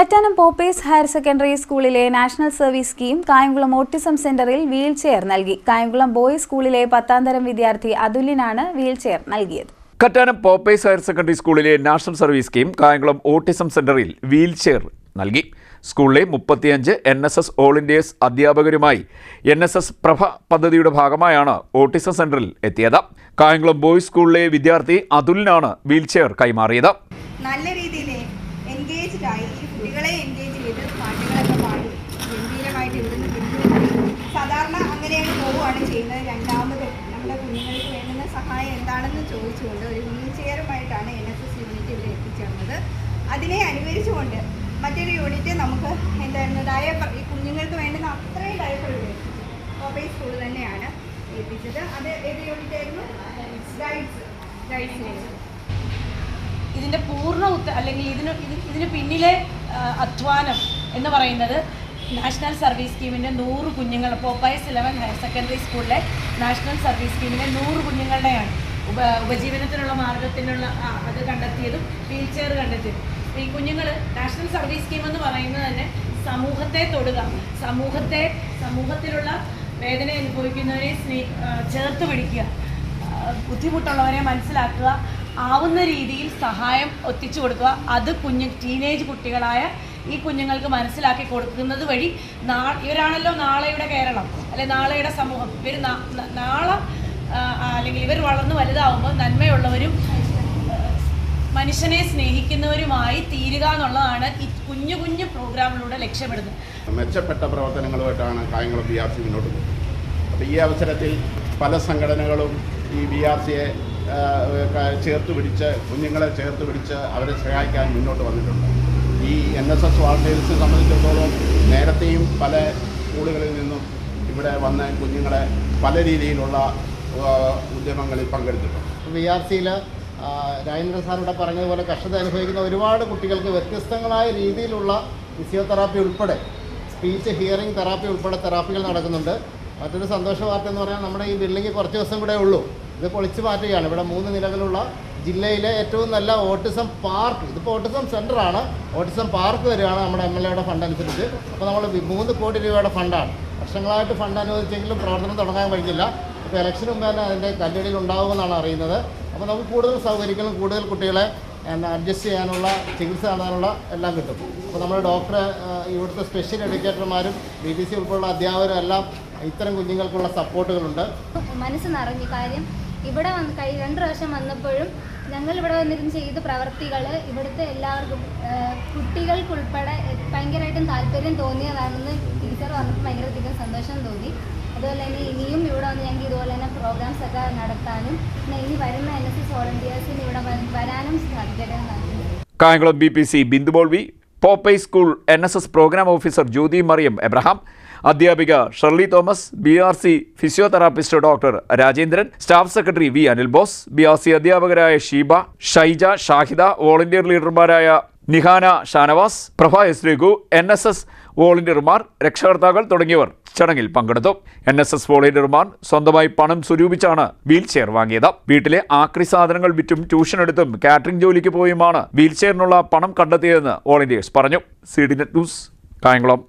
Kattanam pope pius higher secondary സ്കൂളിലെ national service scheme Kayamkulam autism സെന്ററിൽ wheel chair നൽകി. Kayamkulam boys സ്കൂളിലെ പത്താം തരം വിദ്യാർത്ഥി അതുലിനാണ് വീൽ ചെയർ നൽകിയത്. Kattanam pope pius higher secondary സ്കൂളിലെ national service scheme Kayamkulam autism സെന്ററിൽ വീൽ ചെയർ നൽകി. സ്കൂളിലെ മുപ്പത്തിയഞ്ച് N S S all India's അധ്യാപകരുമായി N S S Prabha പദ്ധതിയുടെ ഭാഗമായാണ് ഓട്ടിസം സെന്ററിൽ എത്തിയത്. കായംകുളം ബോയ്സ് സ്കൂളിലെ വിദ്യാർത്ഥി അതുലിനാണ് വീൽ ചെയർ കൈമാറിയത്. നല്ല രീതിയിൽ എൻഗേജ്ഡ് ആയി കുട്ടികളെ എൻഗേജ് ചെയ്ത് പാട്ടുകളൊക്കെ പാടി ഗംഭീരമായിട്ട് ഇവിടുന്ന് പിന്തുണി സാധാരണ അങ്ങനെയാണ് പോവുകയാണ് ചെയ്യുന്നത്. രണ്ടാമത് നമ്മുടെ കുഞ്ഞുങ്ങൾക്ക് വേണ്ടുന്ന സഹായം എന്താണെന്ന് ചോദിച്ചുകൊണ്ട് ഒരു വീൽ ചെയറുമായിട്ടാണ് എൻ എസ് എസ് യൂണിറ്റ് ഇവിടെ എത്തിച്ചേർന്നത്. അതിനെ അനുകരിച്ചുകൊണ്ട് മറ്റൊരു യൂണിറ്റ് നമുക്ക് എന്തായിരുന്നു ഡയപ്പർ ഈ കുഞ്ഞുങ്ങൾക്ക് വേണ്ടുന്ന അത്രയും ഡയപ്പർ ഇവിടെ കോപ്പൈ സ്കൂൾ തന്നെയാണ് എത്തിച്ചത് അത് ഏത് യൂണിറ്റ് ആയിരുന്നു? ഗൈഡ്സ് ഗൈഡ്സിനായിരുന്നു ഇതിന്റെ പൂർണ ഉത്ത അല്ലെങ്കിൽ ഇതിന് ഇത് ഇതിന് പിന്നിലെ അധ്വാനം എന്ന് പറയുന്നത് നാഷണൽ സർവീസ് സ്കീമിന്റെ നൂറ് കുഞ്ഞുങ്ങൾ pope pius eleven higher secondary സ്കൂളിലെ നാഷണൽ സർവീസ് സ്കീമിന്റെ നൂറ് കുഞ്ഞുങ്ങളുടെയാണ് ഉപ ഉപജീവനത്തിനുള്ള മാർഗത്തിനുള്ള അത് കണ്ടെത്തിയതും വീൽ ചെയർ കണ്ടെത്തിയതും. ഈ കുഞ്ഞുങ്ങൾ നാഷണൽ സർവീസ് സ്കീം എന്ന് പറയുന്നത് തന്നെ സമൂഹത്തെ തൊടുക സമൂഹത്തെ സമൂഹത്തിലുള്ള വേദന അനുഭവിക്കുന്നവരെ സ്നേ ചേർത്ത് പിടിക്കുക ബുദ്ധിമുട്ടുള്ളവരെ മനസ്സിലാക്കുക ആവുന്ന രീതിയിൽ സഹായം ഒത്തിച്ചു കൊടുക്കുക. അത് കുഞ്ഞു ടീനേജ് കുട്ടികളായ ഈ കുഞ്ഞുങ്ങൾക്ക് മനസ്സിലാക്കി കൊടുക്കുന്നത് വഴി നാ ഇവരാണല്ലോ നാളെയുടെ കേരളം അല്ലെ നാളെയുടെ സമൂഹം. ഇവർ നാളെ അല്ലെങ്കിൽ ഇവർ വളർന്ന് വലുതാവുമ്പോൾ നന്മയുള്ളവരും മനുഷ്യനെ സ്നേഹിക്കുന്നവരുമായി തീരുക എന്നുള്ളതാണ് ഈ കുഞ്ഞു കുഞ്ഞു പ്രോഗ്രാമിലൂടെ ലക്ഷ്യമിടുന്നത്. മെച്ചപ്പെട്ട പ്രവർത്തനങ്ങളുമായിട്ടാണ് കായംകുളം ബി ആർ സി മുന്നോട്ട് പോകുന്നത്. അപ്പോൾ ഈ അവസരത്തിൽ പല സംഘടനകളും ഈ ബി ആർ സിയെ ചേർത്ത് പിടിച്ച് കുഞ്ഞുങ്ങളെ ചേർത്ത് പിടിച്ച് അവരെ സഹായിക്കാൻ മുന്നോട്ട് വന്നിട്ടുണ്ട്. ഈ എൻ എസ് എസ് വാളണ്ടിയേഴ്സിനെ സംബന്ധിച്ചിടത്തോളം നേരത്തെയും പല സ്കൂളുകളിൽ നിന്നും ഇവിടെ വന്ന കുഞ്ഞുങ്ങളെ പല രീതിയിലുള്ള ഉദ്യമങ്ങളിൽ പങ്കെടുത്തിട്ടുണ്ട്. വി ആർ സിയിൽ രാജേന്ദ്ര സാറിവിടെ പറഞ്ഞതുപോലെ കഷ്ടത അനുഭവിക്കുന്ന ഒരുപാട് കുട്ടികൾക്ക് വ്യത്യസ്തങ്ങളായ രീതിയിലുള്ള ഫിസിയോതെറാപ്പി ഉൾപ്പെടെ സ്പീച്ച് ഹിയറിംഗ് തെറാപ്പി ഉൾപ്പെടെ തെറാപ്പികൾ നടക്കുന്നുണ്ട്. മറ്റൊരു സന്തോഷ വാർത്ത എന്ന് പറഞ്ഞാൽ നമ്മുടെ ഈ ബിൽഡിംഗ് കുറച്ച് ദിവസം കൂടെ ഉള്ളൂ. ഇത് പൊളിച്ചു മാറ്റുകയാണ്. ഇവിടെ മൂന്ന് നിലകളുള്ള ജില്ലയിലെ ഏറ്റവും നല്ല ഓട്ടിസം പാർക്ക്. ഇതിപ്പോൾ ഓട്ടിസം സെന്ററാണ് ഓട്ടിസം പാർക്ക് വരികയാണ് നമ്മുടെ എം എൽ എയുടെ ഫണ്ട് അനുസരിച്ച്. അപ്പോൾ നമ്മൾ മൂന്ന് കോടി രൂപയുടെ ഫണ്ടാണ്. വർഷങ്ങളായിട്ട് ഫണ്ട് അനുവദിച്ചെങ്കിലും പ്രവർത്തനം തുടങ്ങാൻ കഴിഞ്ഞില്ല. ഇപ്പോൾ ഇലക്ഷന് മുമ്പ് തന്നെ അതിന്റെ കല്ലടിയിൽ ഉണ്ടാകുമെന്നാണ് അറിയുന്നത്. അപ്പോൾ നമുക്ക് കൂടുതൽ സൗകര്യങ്ങളും കൂടുതൽ കുട്ടികളെ അഡ്ജസ്റ്റ് ചെയ്യാനുള്ള ചികിത്സ നടത്താനുള്ള എല്ലാം കിട്ടും. അപ്പോൾ നമ്മുടെ ഡോക്ടർ ഇവിടുത്തെ സ്പെഷ്യൽ എഡ്യൂക്കേറ്റർമാരും ബി ബി സി ഉൾപ്പെടെയുള്ള അധ്യാപകരും എല്ലാം ഇത്തരം കുഞ്ഞുങ്ങൾക്കുള്ള സപ്പോർട്ടുകളുണ്ട് മനസ്സ് നിറഞ്ഞു കാര്യം ഇവിടെ വന്ന് കഴി രണ്ട് പ്രാവശ്യം വന്നപ്പോഴും ഞങ്ങൾ ഇവിടെ വന്നിരുന്ന് ചെയ്ത പ്രവർത്തികൾ ഇവിടുത്തെ എല്ലാവർക്കും കുട്ടികൾക്കുൾപ്പെടെ ഭയങ്കരമായിട്ടും താല്പര്യം തോന്നിയതാണെന്ന് ടീച്ചർ പറഞ്ഞപ്പോൾ ഭയങ്കരധികം സന്തോഷം തോന്നി. അതുപോലെ തന്നെ ഇനിയും ഇവിടെ വന്ന് ഞങ്ങൾക്ക് ഇതുപോലെ തന്നെ പ്രോഗ്രാംസ് ഒക്കെ നടത്താനും പിന്നെ ഇനി വരുന്ന എൻ എസ് എസ് വോളണ്ടിയേഴ്സിന് ഇവിടെ വരാനും സാധ്യത Kayamkulam B P C ബിന്ദുബോൾവി pope school N S S programme officer Jyothi Mariyam Abraham അധ്യാപിക Shirley Thomas B R C physiotherapist doctor Rajendran staff secretary V Anil Bose B R C അധ്യാപകരായ Sheeba Shaija Shahida volunteer ലീഡർമാരായ Nihana Shanavas Prabha S Raghu N S S വോളണ്ടിയർമാർ രക്ഷകർത്താക്കൾ തുടങ്ങിയവർ ചടങ്ങിൽ പങ്കെടുത്തു. N S S വോളണ്ടിയർമാർ സ്വന്തമായി പണം സ്വരൂപിച്ചാണ് wheel chair വാങ്ങിയത്. വീട്ടിലെ ആക്രി സാധനങ്ങൾ വിറ്റും ട്യൂഷൻ എടുത്തും കാറ്ററിംഗ് ജോലിക്ക് പോയുമാണ് വീൽ ചെയറിനുള്ള പണം കണ്ടെത്തിയതെന്ന് വോളണ്ടിയേഴ്സ് പറഞ്ഞു. C D net news Kayamkulam.